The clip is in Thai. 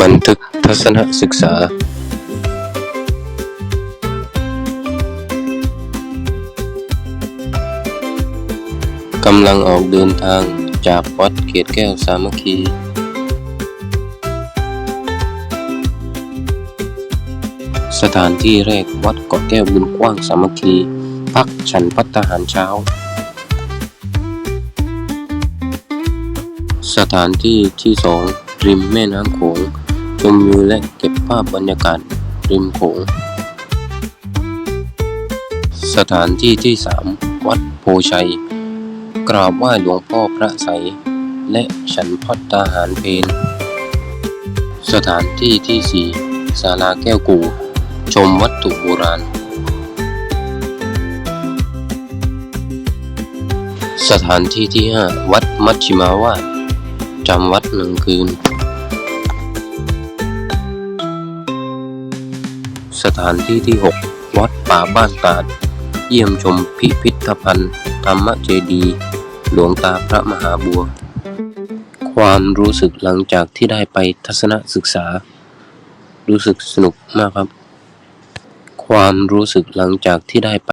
บันทึกทัศนศึกษา กำลังออกเดินทางจากวัดเกตแก้วสามัคคี สถานที่แรกวัดเกาะแก้วบุญกว้างสามัคคี พักฉันพัตตาหารเช้า สถานที่ที่สองริมแม่น้ำโขง ชมวิวและเก็บภาพบรรยากาศริมโขง สถานที่ที่สามวัดโพชัย กราบไหว้หลวงพ่อพระไสและฉันพัตตาหารเพนสถานที่ที่สี่ศาลาแก้วกู ชมวัตถุโบราณ สถานที่ที่ห้าวัดมัชชิมาวาจำวัดหนึ่งคืน สถานที่ที่ 6 วัดป่าบ้านตาด เยี่ยมชมพิพิธภัณฑ์ ธรรมเจดีหลวงตาพระมหาบัว ความรู้สึกหลังจากที่ได้ไปทัศนศึกษา รู้สึกสนุกมากครับ ความรู้สึกหลังจากที่ได้ไป